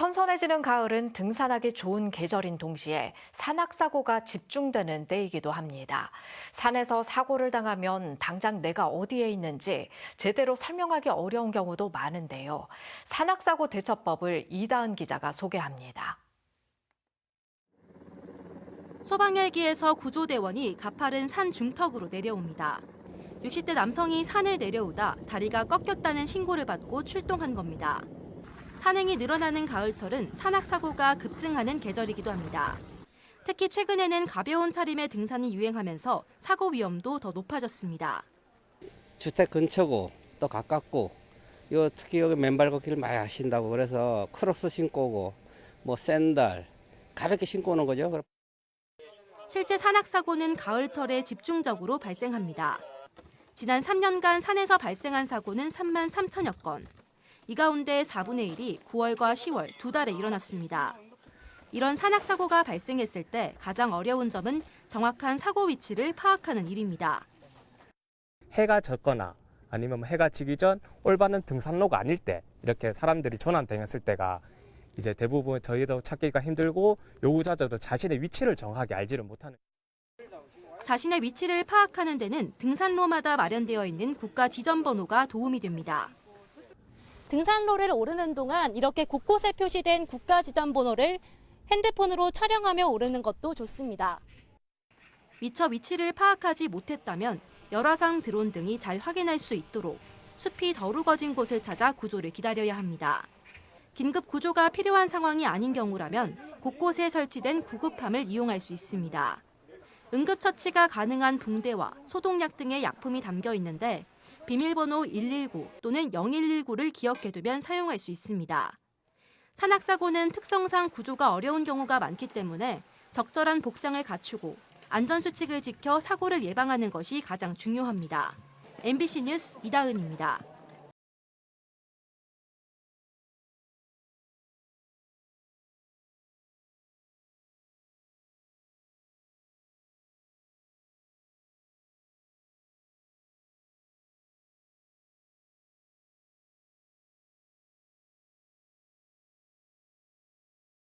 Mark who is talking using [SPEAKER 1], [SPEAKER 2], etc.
[SPEAKER 1] 선선해지는 가을은 등산하기 좋은 계절인 동시에 산악사고가 집중되는 때이기도 합니다. 산에서 사고를 당하면 당장 내가 어디에 있는지 제대로 설명하기 어려운 경우도 많은데요. 산악사고 대처법을 이다은 기자가 소개합니다.
[SPEAKER 2] 소방헬기에서 구조대원이 가파른 산 중턱으로 내려옵니다. 60대 남성이 산을 내려오다 다리가 꺾였다는 신고를 받고 출동한 겁니다. 산행이 늘어나는 가을철은 산악사고가 급증하는 계절이기도 합니다. 특히 최근에는 가벼운 차림의 등산이 유행하면서 사고 위험도 더 높아졌습니다.
[SPEAKER 3] 주택 근처고 또 가깝고 요 특히 여기 맨발 걷기를 많이 하신다고 그래서 크로스 신고 오고 뭐 샌들 가볍게 신고 오는 거죠.
[SPEAKER 2] 실제 산악 사고는 가을철에 집중적으로 발생합니다. 지난 3년간 산에서 발생한 사고는 3만 3천여 건. 이 가운데 4분의 1이 9월과 10월 두 달에 일어났습니다. 이런 산악 사고가 발생했을 때 가장 어려운 점은 정확한 사고 위치를 파악하는 일입니다.
[SPEAKER 4] 해가 졌거나 아니면 뭐 해가 지기 전 올바른 등산로가 아닐 때 이렇게 사람들이 조난당했을 때가 이제 대부분 저희도 찾기가 힘들고 요구자들도 자신의 위치를 정확하게 알지를 못하는
[SPEAKER 2] 자신의 위치를 파악하는 데는 등산로마다 마련되어 있는 국가 지점 번호가 도움이 됩니다.
[SPEAKER 5] 등산로를 오르는 동안 이렇게 곳곳에 표시된 국가 지점 번호를 핸드폰으로 촬영하며 오르는 것도 좋습니다.
[SPEAKER 2] 미처 위치를 파악하지 못했다면 열화상 드론 등이 잘 확인할 수 있도록 숲이 더 우거진 곳을 찾아 구조를 기다려야 합니다. 긴급 구조가 필요한 상황이 아닌 경우라면 곳곳에 설치된 구급함을 이용할 수 있습니다. 응급처치가 가능한 붕대와 소독약 등의 약품이 담겨 있는데 비밀번호 119 또는 0119를 기억해두면 사용할 수 있습니다. 산악사고는 특성상 구조가 어려운 경우가 많기 때문에 적절한 복장을 갖추고 안전수칙을 지켜 사고를 예방하는 것이 가장 중요합니다. MBC 뉴스 이다은입니다.